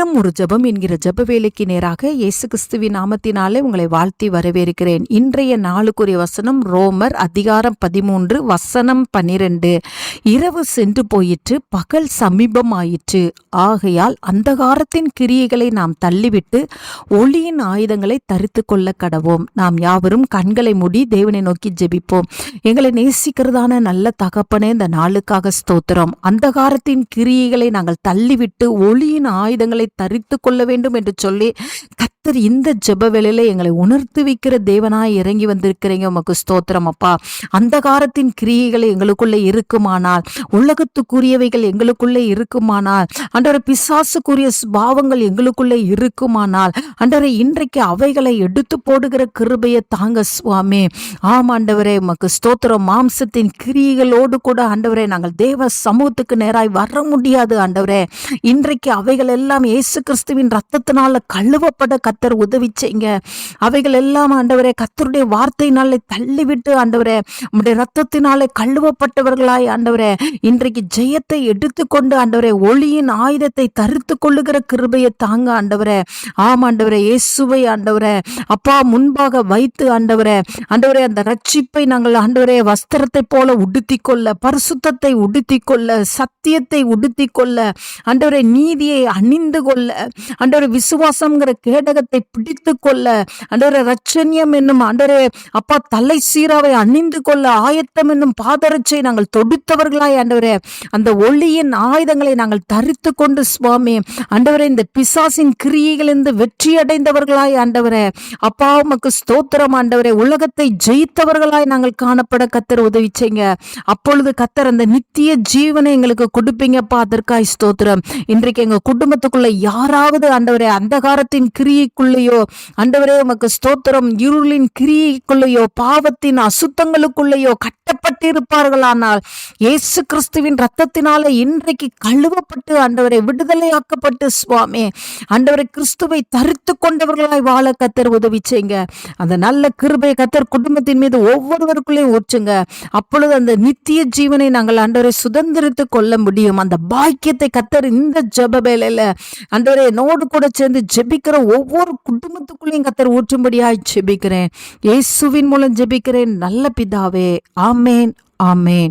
தினம் ஒரு ஜெபம் என்கிற ஜப வேலைக்கு நேராக இயேசு கிறிஸ்துவின் நாமத்தினாலே உங்களை வாழ்த்தி வரவேற்கிறேன். இன்றைய நாளுக்குரிய வசனம் ரோமர் அதிகாரம் பதிமூன்று வசனம் பனிரெண்டு இரவு சென்று போயிற்று பகல் சமீபமாயிற்று. ஆகையால் அந்தகாரத்தின் கிரியைகளை நாம் தள்ளிவிட்டு ஒளியின் ஆயுதங்களை தரித்து கொள்ள கடவோம். நாம் யாவரும் கண்களை மூடி தேவனை நோக்கி ஜெபிப்போம். எங்களை நேசிக்கிறதான நல்ல தகப்பனே இந்த நாளுக்காக ஸ்தோத்திரம். அந்தகாரத்தின் கிரியைகளை நாங்கள் தள்ளிவிட்டு ஒளியின் ஆயுதங்களை தரித்து கொள்ள வேண்டும் என்று சொல்லி கத்தர் இந்த ஜெப வேலையில எங்களை உணர்த்து வைக்கிற தேவனாய் இறங்கி வந்திருக்கிறீங்க. உமக்கு ஸ்தோத்திரம் அப்பா. அந்தகாரத்தின் கிரியைகள் எங்களுக்குள்ளே இருக்குமானால் உலகத்துக்குரியவைகள் எங்களுக்குள்ளே இருக்குமானால் அன்றரை பிசாசுக்குரிய பாவங்கள் எங்களுக்குள்ளே இருக்குமானால் அன்றரை இன்றைக்கு அவைகளை எடுத்து போடுகிற கிருபையை தாங்க சுவாமி. ஆம் ஆண்டவரே உமக்கு ஸ்தோத்திரம். மாம்சத்தின் கிரியைகளோடு கூட ஆண்டவரே நாங்கள் தேவ சமூகத்துக்கு நேராய் வர முடியாது ஆண்டவரே. இன்றைக்கு அவைகள் எல்லாம் இயேசு கிறிஸ்துவின் ரத்தத்தினால கழுவப்பட கத்தர் உதவி செய்யுங்க அவைகள் எல்லாம் ஆண்டவரே கத்தருடைய வார்த்தையினாலே தள்ளிவிட்டு ஆண்டவரே உடைய ரத்தத்தினாலே கழுவப்பட்டவர்களாய் ஆண்டவரே இன்றைக்கு ஜெயத்தை எடுத்துக்கொண்டு ஆண்டவரே ஒளியின் ஆயுதத்தை தருத்து கொள்ளுகிற கிருபையை தாங்க ஆண்டவரே. ஆம் ஆண்டவரே இயேசுவை ஆண்டவரே அப்பா முன்பாக வைத்து ஆண்டவரே ஆண்டவரே அந்த ரட்சிப்பை நாங்கள் ஆண்டவரே வஸ்திரத்தை போல உடுத்தி கொள்ள பரிசுத்தத்தை உடுத்தி கொள்ள சத்தியத்தை உடுத்தி கொள்ள ஆண்டவரே நீதியை அணிந்து கொள்ள ஆண்டவரே விசுவாசம்ங்கிற கேடக கேடகத்தை பிடித்து கொள்ள ஆண்டவரே ரச்சன்யம் என்னும் ஆண்டவரே அப்பா தலை சீராவை அணிந்து கொள்ள ஆயத்தம் என்னும் பாதரட்சை நாங்கள் தொடுத்தவர்களாய் ஆண்டவரே. அந்த ஒளியின் ஆயுதங்களை நாங்கள் தரித்து கொண்டு சுவாமி ஆண்டவரே இந்த பிசாசின் கிரியைகளிலிருந்து வெற்றி அடைந்தவர்களாய் ஆண்டவரே. அப்பா உமக்கு ஸ்தோத்திரம் ஆண்டவரே. உலகத்தை ஜெயித்தவர்களாய் நாங்கள் காணப்பட கத்தர் உதவி செய்யுங்க. அப்பொழுது கத்தர் அந்த நித்திய ஜீவனை எங்களுக்கு கொடுப்பீங்கப்பா. அதற்காய் ஸ்தோத்திரம். இன்றைக்கு எங்க குடும்பத்துக்குள்ள யாராவது ஆண்டவரே அந்தகாரத்தின் கிரியைக்குள்ளேயோ அண்டவரே உமக்கு ஸ்தோத்திரம். இருளின் கிரியைக்குள்ளேயோ பாவத்தின் அசுத்தங்களுக்குள்ளேயோ கட்டப்பட்டிருப்பார்களானால் இயேசு கிறிஸ்துவின் ரத்தத்தினால இன்றைக்கு கழுவப்பட்டு ஆண்டவரை விடுதலையாக்கப்பட்டு சுவாமி. ஆண்டவரை கிறிஸ்துவை தரித்து கொண்டவர்களாய் வாழ கத்தர் உதவி செய்யுங்க. அந்த நல்ல கிருபை கத்தர் குடும்பத்தின் மீது ஒவ்வொருவருக்குள்ளேயும் ஊற்றுங்க. அப்பொழுது அந்த நித்திய ஜீவனை நாங்கள் ஆண்டவரை சுதந்திரித்து கொள்ள முடியும். அந்த பாக்கியத்தை கத்தர் இந்த ஜப வேலையில ஆண்டவரை என்னோடு கூட சேர்ந்து ஜெபிக்கிற ஒவ்வொரு குடும்பத்துக்குள்ளேயும் கத்தர் ஊற்றும்படியாய் ஜெபிக்கிறேன். இயேசுவின் மூலம் ஜெபிக்கிறேன். நல்ல பிதாவே. ஆமேன் ஆமேன்.